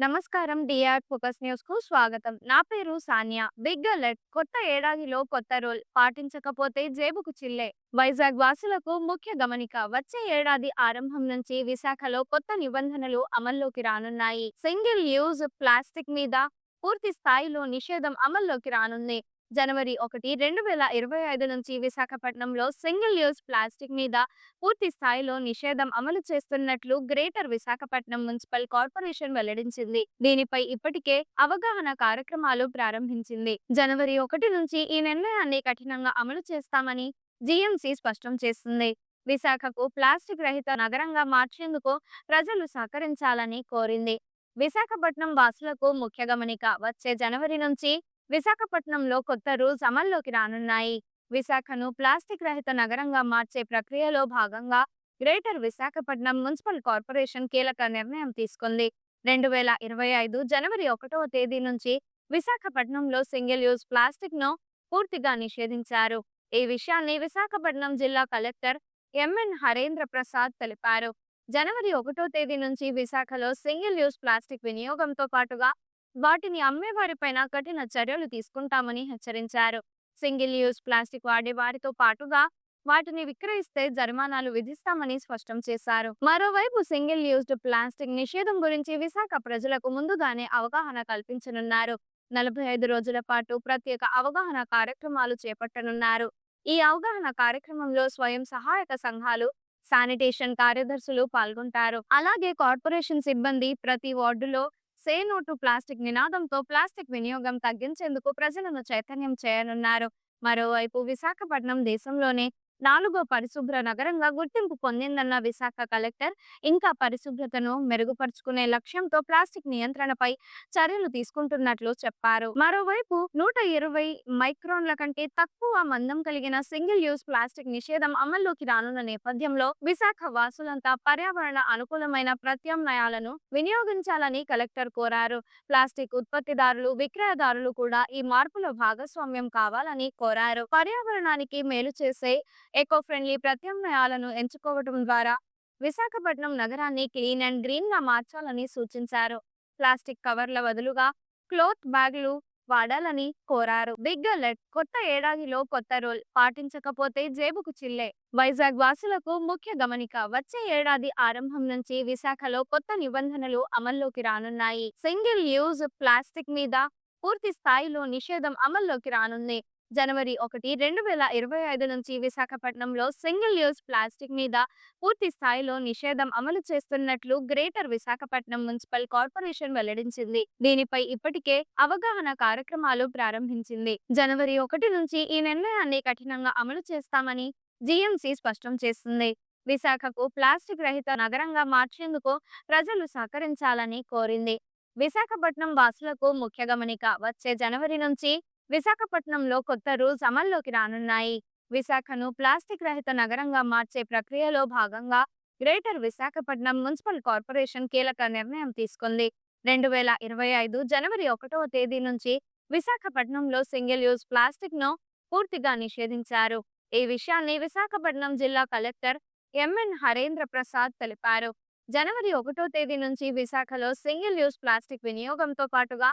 నమస్కారం DR focus న్యూస్కు స్వాగతం. నా పేరు సానియా. బిగ్ అలర్ట్ కొత్త ఏడాదిలో కొత్త రోల్ పాటించకపోతే జేబుకు చిల్లే. వైజాగ్ వాసులకు ముఖ్య గమనిక వచ్చే ఏడాది ఆరంభం నుంచి విశాఖలో కొత్త నిబంధనలు అమల్లోకి రానున్నాయి. సింగిల్ యూజ్ ప్లాస్టిక్ మీద పూర్తి స్థాయిలో నిషేధం అమల్లోకి రానుంది. జనవరి ఒకటి రెండు వేల ఇరవై ఐదు నుంచి విశాఖపట్నంలో సింగిల్ యూజ్ ప్లాస్టిక్ మీద పూర్తి స్థాయిలో నిషేధం అమలు చేస్తున్నట్లు గ్రేటర్ విశాఖపట్నం మున్సిపల్ కార్పొరేషన్ వెల్లడించింది. దీనిపై ఇప్పటికే అవగాహన కార్యక్రమాలు ప్రారంభించింది. జనవరి ఒకటి నుంచి ఈ నిర్ణయాన్ని కఠినంగా అమలు చేస్తామని జీఎంసీ స్పష్టం చేస్తుంది విశాఖకు ప్లాస్టిక్ రహిత నగరంగా మార్చేందుకు ప్రజలు సహకరించాలని కోరింది. విశాఖపట్నం వాసులకు ముఖ్య గమనిక వచ్చే జనవరి నుంచి విశాఖపట్నంలో కొత్త రూల్స్ అమల్లోకి రానున్నాయి. విశాఖను ప్లాస్టిక్ రహిత నగరంగా మార్చే ప్రక్రియలో భాగంగా గ్రేటర్ విశాఖపట్నం మున్సిపల్ కార్పొరేషన్ కీలక నిర్ణయం తీసుకుంది. రెండు వేల ఇరవై ఐదు జనవరి ఒకటవ తేదీ నుంచి విశాఖపట్నంలో సింగిల్ యూజ్ ప్లాస్టిక్ను పూర్తిగా నిషేధించారు. ఈ విషయాన్ని విశాఖపట్నం జిల్లా కలెక్టర్ ఎంఎన్ హరేంద్ర ప్రసాద్ తెలిపారు. జనవరి ఒకటో తేదీ నుంచి విశాఖలో సింగిల్ యూజ్ ప్లాస్టిక్ వినియోగంతో పాటుగా వాటిని అమ్మేవారిపైన కఠిన చర్యలు తీసుకుంటామని హెచ్చరించారు. సింగిల్ యూజ్ ప్లాస్టిక్ వాడే వారితో పాటుగా వాటిని విక్రయిస్తే జరిమానాలు విధిస్తామని స్పష్టం చేశారు. మరోవైపు సింగిల్ యూజ్డ్ ప్లాస్టిక్ నిషేధం గురించి విశాఖ ప్రజలకు ముందుగానే అవగాహన కల్పించనున్నారు. నలభై ఐదు రోజుల పాటు ప్రత్యేక అవగాహన కార్యక్రమాలు చేపట్టనున్నారు. ఈ అవగాహన కార్యక్రమంలో స్వయం సహాయక సంఘాలు శానిటేషన్ కార్యదర్శులు పాల్గొంటారు. అలాగే కార్పొరేషన్ సిబ్బంది ప్రతి వార్డులో సే నోటు ప్లాస్టిక్ నినాదంతో ప్లాస్టిక్ వినియోగం తగ్గించేందుకు ప్రజలను చైతన్యం చేయనున్నారు. మరోవైపు విశాఖపట్నం దేశంలోనే నాలుగో పరిశుభ్ర నగరంగా గుర్తింపు పొందిందన్న విశాఖ కలెక్టర్ ఇంకా పరిశుభ్రతను మెరుగుపరుచుకునే లక్ష్యంతో ప్లాస్టిక్ నియంత్రణపై చర్యలు తీసుకుంటున్నట్లు చెప్పారు. మరోవైపు నూట ఇరవై మైక్రోన్ల కంటే తక్కువ మందం కలిగిన సింగిల్ యూజ్ ప్లాస్టిక్ నిషేధం అమల్లోకి రానున్న నేపథ్యంలో విశాఖ వాసులంతా పర్యావరణ అనుకూలమైన ప్రత్యామ్నాయాలను వినియోగించాలని కలెక్టర్ కోరారు. ప్లాస్టిక్ ఉత్పత్తిదారులు విక్రయదారులు కూడా ఈ మార్పులో భాగస్వామ్యం కావాలని కోరారు. పర్యావరణానికి మేలు చేసే ఎకో ఫ్రెండ్లీ ప్రత్యామ్నాయాలను ఎంచుకోవడం ద్వారా విశాఖపట్నం నగరాన్ని క్లీన్ అండ్ గ్రీన్గా మార్చాలని సూచించారు. ప్లాస్టిక్ కవర్ల బదులుగా క్లోత్ బ్యాగులు వాడాలని కోరారు. బిగ్ అలర్ట్ కొత్త ఏడాదిలో కొత్త రూల్ పాటించకపోతే జేబుకు చిల్లే. వైజాగ్ వాసులకు ముఖ్య గమనిక వచ్చే ఏడాది ఆరంభం నుంచి విశాఖలో కొత్త నిబంధనలు అమల్లోకి రానున్నాయి. సింగిల్ యూజ్ ప్లాస్టిక్ మీద పూర్తి స్థాయిలో నిషేధం అమల్లోకి రానుంది. జనవరి ఒకటి రెండు వేల ఇరవై ఐదు నుంచి విశాఖపట్నంలో సింగిల్ యూజ్ ప్లాస్టిక్ మీద పూర్తి స్థాయిలో నిషేధం అమలు చేస్తున్నట్లు గ్రేటర్ విశాఖపట్నం మున్సిపల్ కార్పొరేషన్ వెల్లడించింది. దీనిపై ఇప్పటికే అవగాహన కార్యక్రమాలు ప్రారంభించింది. జనవరి ఒకటి నుంచి ఈ నిర్ణయాన్ని కఠినంగా అమలు చేస్తామని జీఎంసీ స్పష్టం చేస్తుంది విశాఖకు ప్లాస్టిక్ రహిత నగరంగా మార్చేందుకు ప్రజలు సహకరించాలని కోరింది. విశాఖపట్నం వాసులకు ముఖ్య గమనిక వచ్చే జనవరి నుంచి విశాఖపట్నంలో కొత్త రూల్స్ అమల్లోకి రానున్నాయి. విశాఖను ప్లాస్టిక్ రహిత నగరంగా మార్చే ప్రక్రియలో భాగంగా గ్రేటర్ విశాఖపట్నం మున్సిపల్ కార్పొరేషన్ కీలక నిర్ణయం తీసుకుంది. రెండు వేల ఇరవై ఐదు జనవరి ఒకటవ తేదీ నుంచి విశాఖపట్నంలో సింగిల్ యూజ్ ప్లాస్టిక్ను పూర్తిగా నిషేధించారు. ఈ విషయాన్ని విశాఖపట్నం జిల్లా కలెక్టర్ ఎంఎన్ హరేంద్ర ప్రసాద్ తెలిపారు. జనవరి ఒకటో తేదీ నుంచి విశాఖలో సింగిల్ యూజ్ ప్లాస్టిక్ వినియోగంతో పాటుగా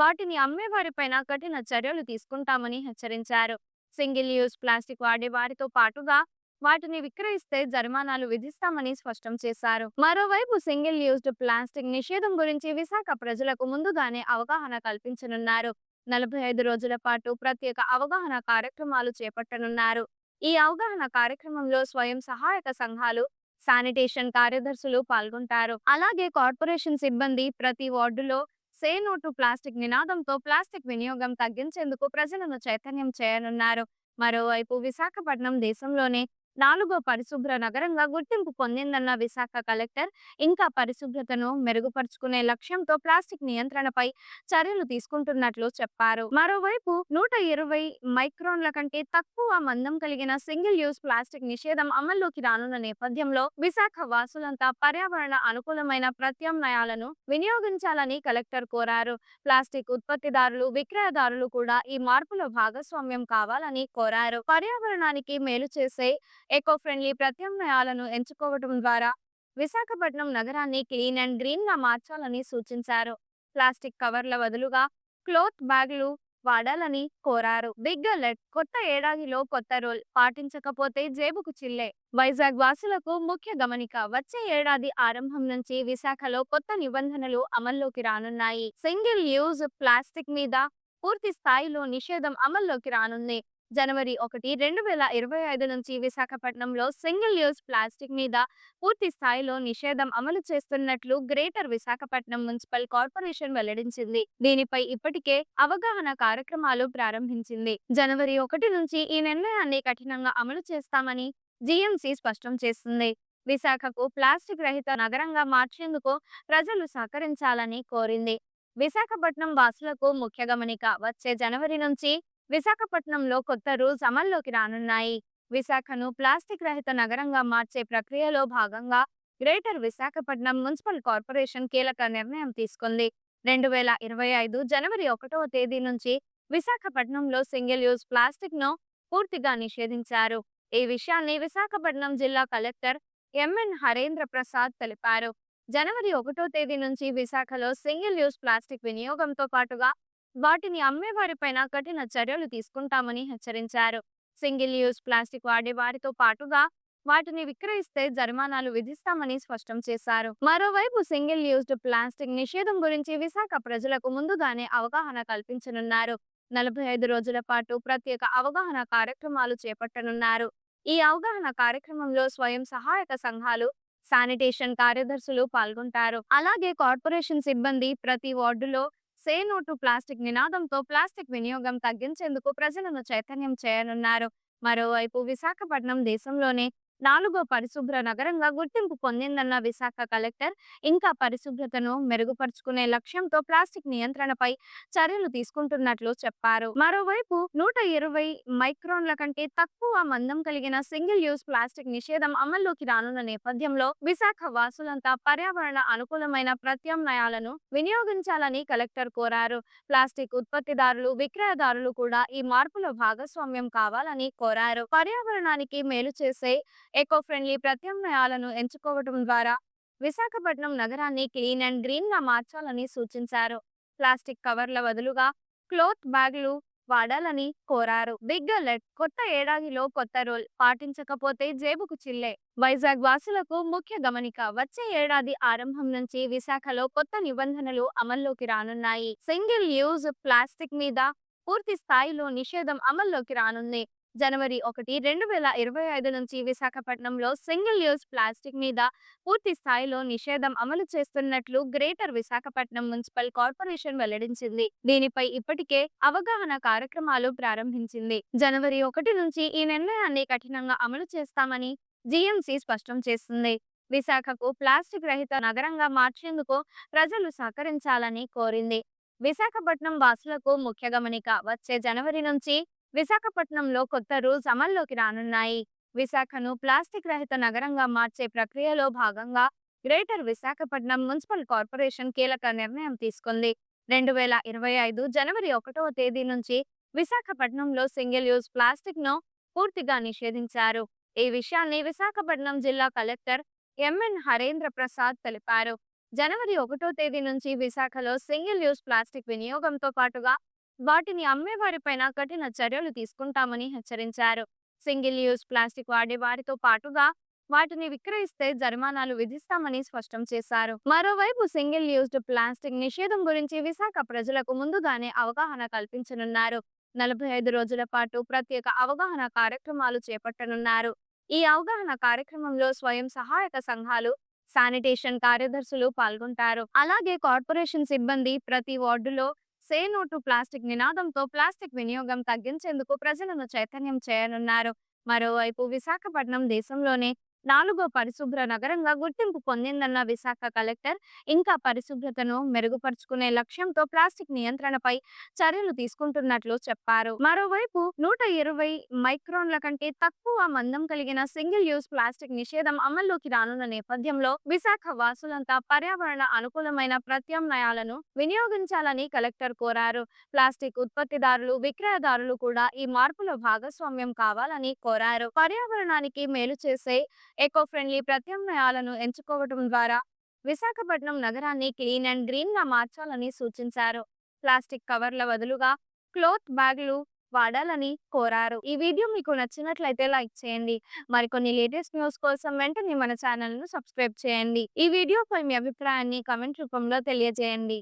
వాటిని అమ్మేవారిపైన కఠిన చర్యలు తీసుకుంటామని హెచ్చరించారు. సింగిల్ యూజ్ ప్లాస్టిక్ వాడే వారితో పాటుగా వాటిని విక్రయిస్తే జరిమానాలు విధిస్తామని స్పష్టం చేశారు. మరోవైపు సింగిల్ యూజ్డ్ ప్లాస్టిక్ నిషేధం గురించి విశాఖ ప్రజలకు ముందుగానే అవగాహన కల్పించనున్నారు. నలభై ఐదు రోజుల పాటు ప్రత్యేక అవగాహన కార్యక్రమాలు చేపట్టనున్నారు. ఈ అవగాహన కార్యక్రమంలో స్వయం సహాయక సంఘాలు శానిటేషన్ కార్యదర్శులు పాల్గొంటారు. అలాగే కార్పొరేషన్ సిబ్బంది ప్రతి వార్డులో సే నోటు ప్లాస్టిక్ నినాదంతో ప్లాస్టిక్ వినియోగం తగ్గించేందుకు ప్రజలను చైతన్యం చేయనున్నారు. మరోవైపు విశాఖపట్నం దేశంలోనే నాలుగో పరిశుభ్ర నగరంగా గుర్తింపు పొందిందన్న విశాఖ కలెక్టర్ ఇంకా పరిశుభ్రతను మెరుగుపరుచుకునే లక్ష్యంతో ప్లాస్టిక్ నియంత్రణపై చర్యలు తీసుకుంటున్నట్లు చెప్పారు. మరోవైపు నూట ఇరవై మైక్రోన్ల కంటే తక్కువ మందం కలిగిన సింగిల్ యూజ్ ప్లాస్టిక్ నిషేధం అమల్లోకి రానున్న నేపథ్యంలో విశాఖ వాసులంతా పర్యావరణ అనుకూలమైన ప్రత్యామ్నాయాలను వినియోగించాలని కలెక్టర్ కోరారు. ప్లాస్టిక్ ఉత్పత్తిదారులు విక్రయదారులు కూడా ఈ మార్పులో భాగస్వామ్యం కావాలని కోరారు. పర్యావరణానికి మేలు చేసే ఎకో ఫ్రెండ్లీ ప్రత్యామ్నాయాలను ఎంచుకోవడం ద్వారా విశాఖపట్నం నగరాన్ని క్లీన్ అండ్ గ్రీన్గా మార్చాలని సూచించారు. ప్లాస్టిక్ కవర్ల బదులుగా క్లోత్ బ్యాగులు వాడాలని కోరారు. బిగ్ అలర్ట్ కొత్త ఏడాదిలో కొత్త రూల్ పాటించకపోతే జేబుకు చిల్లే. వైజాగ్ వాసులకు ముఖ్య గమనిక వచ్చే ఏడాది ఆరంభం నుంచి విశాఖలో కొత్త నిబంధనలు అమల్లోకి రానున్నాయి. సింగిల్ యూజ్ ప్లాస్టిక్ మీద పూర్తి స్థాయిలో నిషేధం అమల్లోకి రానుంది. జనవరి ఒకటి రెండు వేల ఇరవై ఐదు నుంచి విశాఖపట్నంలో సింగిల్ యూజ్ ప్లాస్టిక్ మీద పూర్తి స్థాయిలో నిషేధం అమలు చేస్తున్నట్లు గ్రేటర్ విశాఖపట్నం మున్సిపల్ కార్పొరేషన్ వెల్లడించింది. దీనిపై ఇప్పటికే అవగాహన కార్యక్రమాలు ప్రారంభించింది. జనవరి ఒకటి నుంచి ఈ నిర్ణయాన్ని కఠినంగా అమలు చేస్తామని జీఎంసీ స్పష్టం చేస్తుంది విశాఖకు ప్లాస్టిక్ రహిత నగరంగా మార్చేందుకు ప్రజలు సహకరించాలని కోరింది. విశాఖపట్నం వాసులకు ముఖ్య గమనిక వచ్చే జనవరి నుంచి విశాఖపట్నంలో కొత్త రూల్స్ అమల్లోకి రానున్నాయి. విశాఖను ప్లాస్టిక్ రహిత నగరంగా మార్చే ప్రక్రియలో భాగంగా గ్రేటర్ విశాఖపట్నం మున్సిపల్ కార్పొరేషన్ కీలక నిర్ణయం తీసుకుంది. రెండు వేల ఇరవై ఐదు జనవరి ఒకటవ తేదీ నుంచి విశాఖపట్నంలో సింగిల్ యూజ్ ప్లాస్టిక్ను పూర్తిగా నిషేధించారు. ఈ విషయాన్ని విశాఖపట్నం జిల్లా కలెక్టర్ ఎంఎన్ హరేంద్ర ప్రసాద్ తెలిపారు. జనవరి ఒకటో తేదీ నుంచి విశాఖలో సింగిల్ యూజ్ ప్లాస్టిక్ వినియోగంతో పాటుగా వాటిని అమ్మేవారిపైన కఠిన చర్యలు తీసుకుంటామని హెచ్చరించారు. సింగిల్ యూజ్ ప్లాస్టిక్ వాడే వారితో పాటుగా వాటిని విక్రయిస్తే జరిమానాలు విధిస్తామని స్పష్టం చేశారు. మరోవైపు సింగిల్ యూజ్డ్ ప్లాస్టిక్ నిషేధం గురించి విశాఖ ప్రజలకు ముందుగానే అవగాహన కల్పించనున్నారు. నలభై ఐదు రోజుల పాటు ప్రత్యేక అవగాహన కార్యక్రమాలు చేపట్టనున్నారు. ఈ అవగాహన కార్యక్రమంలో స్వయం సహాయక సంఘాలు శానిటేషన్ కార్యదర్శులు పాల్గొంటారు. అలాగే కార్పొరేషన్ సిబ్బంది ప్రతి వార్డులో సే నో టు ప్లాస్టిక్ నినాదంతో ప్లాస్టిక్ వినియోగం తగ్గించేందుకు ప్రజలను చైతన్యం చేయనున్నారు. మరోవైపు విశాఖపట్నం దేశంలోనే నాలుగో పరిశుభ్ర నగరంగా గుర్తింపు పొందిందన్న విశాఖ కలెక్టర్ ఇంకా పరిశుభ్రతను మెరుగుపరుచుకునే లక్ష్యంతో ప్లాస్టిక్ నియంత్రణపై చర్యలు తీసుకుంటున్నట్లు చెప్పారు. మరోవైపు నూట ఇరవై మైక్రోన్ల కంటే తక్కువ మందం కలిగిన సింగిల్ యూజ్ ప్లాస్టిక్ నిషేధం అమల్లోకి రానున్న నేపథ్యంలో విశాఖ వాసులంతా పర్యావరణ అనుకూలమైన ప్రత్యామ్నాయాలను వినియోగించాలని కలెక్టర్ కోరారు. ప్లాస్టిక్ ఉత్పత్తిదారులు విక్రయదారులు కూడా ఈ మార్పులో భాగస్వామ్యం కావాలని కోరారు. పర్యావరణానికి మేలు చేసే ఎకో ఫ్రెండ్లీ ప్రత్యామ్నాయాలను ఎంచుకోవడం ద్వారా విశాఖపట్నం నగరాన్ని క్లీన్ అండ్ గ్రీన్గా మార్చాలని సూచించారు. ప్లాస్టిక్ కవర్ల బదులుగా క్లోత్ బ్యాగులు వాడాలని కోరారు. బిగ్ అలర్ట్ కొత్త ఏడాదిలో కొత్త రూల్ పాటించకపోతే జేబుకు చిల్లే. వైజాగ్ వాసులకు ముఖ్య గమనిక వచ్చే ఏడాది ఆరంభం నుంచి విశాఖలో కొత్త నిబంధనలు అమల్లోకి రానున్నాయి. సింగిల్ యూజ్ ప్లాస్టిక్ మీద పూర్తి స్థాయిలో నిషేధం అమల్లోకి రానుంది. జనవరి ఒకటి రెండు వేల ఇరవై ఐదు నుంచి విశాఖపట్నంలో సింగిల్ యూజ్ ప్లాస్టిక్ మీద పూర్తి స్థాయిలో నిషేధం అమలు చేస్తున్నట్లు గ్రేటర్ విశాఖపట్నం మున్సిపల్ కార్పొరేషన్ వెల్లడించింది. దీనిపై ఇప్పటికే అవగాహన కార్యక్రమాలు ప్రారంభించింది. జనవరి ఒకటి నుంచి ఈ నిర్ణయాన్ని కఠినంగా అమలు చేస్తామని జీఎంసీ స్పష్టం చేస్తుంది విశాఖకు ప్లాస్టిక్ రహిత నగరంగా మార్చేందుకు ప్రజలు సహకరించాలని కోరింది. విశాఖపట్నం వాసులకు ముఖ్య గమనిక వచ్చే జనవరి నుంచి విశాఖపట్నంలో కొత్త రూల్స్ అమల్లోకి రానున్నాయి. విశాఖను ప్లాస్టిక్ రహిత నగరంగా మార్చే ప్రక్రియలో భాగంగా గ్రేటర్ విశాఖపట్నం మున్సిపల్ కార్పొరేషన్ కీలక నిర్ణయం తీసుకుంది. రెండు వేల ఇరవై ఐదు జనవరి ఒకటవ తేదీ నుంచి విశాఖపట్నంలో సింగిల్ యూజ్ ప్లాస్టిక్ను పూర్తిగా నిషేధించారు. ఈ విషయాన్ని విశాఖపట్నం జిల్లా కలెక్టర్ ఎంఎన్ హరేంద్ర ప్రసాద్ తెలిపారు. జనవరి ఒకటో తేదీ నుంచి విశాఖలో సింగిల్ యూజ్ ప్లాస్టిక్ వినియోగంతో పాటుగా వాటిని అమ్మేవారిపైన కఠిన చర్యలు తీసుకుంటామని హెచ్చరించారు. సింగిల్ యూజ్ ప్లాస్టిక్ వాడే వారితో పాటుగా వాటిని విక్రయిస్తే జరిమానాలు విధిస్తామని స్పష్టం చేశారు. మరోవైపు సింగిల్ యూజ్డ్ ప్లాస్టిక్ నిషేధం గురించి విశాఖ ప్రజలకు ముందుగానే అవగాహన కల్పించనున్నారు. నలభై ఐదు రోజుల పాటు ప్రత్యేక అవగాహన కార్యక్రమాలు చేపట్టనున్నారు. ఈ అవగాహన కార్యక్రమంలో స్వయం సహాయక సంఘాలు శానిటేషన్ కార్యదర్శులు పాల్గొంటారు. అలాగే కార్పొరేషన్ సిబ్బంది ప్రతి వార్డులో సే నో టు ప్లాస్టిక్ నినాదంతో ప్లాస్టిక్ వినియోగం తగ్గించేందుకు ప్రజలను చైతన్యం చేయనున్నారు. మరోవైపు విశాఖపట్నం దేశంలోనే నాలుగో పరిశుభ్ర నగరంగా గుర్తింపు పొందిందన్న విశాఖ కలెక్టర్ ఇంకా పరిశుభ్రతను మెరుగుపరుచుకునే లక్ష్యంతో ప్లాస్టిక్ నియంత్రణపై చర్యలు తీసుకుంటున్నట్లు చెప్పారు. మరోవైపు నూట ఇరవై మైక్రోన్ల కంటే తక్కువ మందం కలిగిన సింగిల్ యూజ్ ప్లాస్టిక్ నిషేధం అమల్లోకి రానున్న నేపథ్యంలో విశాఖ వాసులంతా పర్యావరణ అనుకూలమైన ప్రత్యామ్నాయాలను వినియోగించాలని కలెక్టర్ కోరారు. ప్లాస్టిక్ ఉత్పత్తిదారులు విక్రయదారులు కూడా ఈ మార్పులో భాగస్వామ్యం కావాలని కోరారు. పర్యావరణానికి మేలు చేసే ఎకో ఫ్రెండ్లీ ప్రత్యామ్నాయాలను ఎంచుకోవడం ద్వారా విశాఖపట్నం నగరాన్ని క్లీన్ అండ్ గ్రీన్గా మార్చాలని సూచించారు. ప్లాస్టిక్ కవర్ల బదులుగా క్లోత్ బ్యాగులు వాడాలని కోరారు. ఈ వీడియో మీకు నచ్చినట్లయితే లైక్ చేయండి. మరికొన్ని లేటెస్ట్ న్యూస్ కోసం వెంటనే మన ఛానల్ను సబ్స్క్రైబ్ చేయండి. ఈ వీడియోపై మీ అభిప్రాయాన్ని కమెంట్ రూపంలో తెలియజేయండి.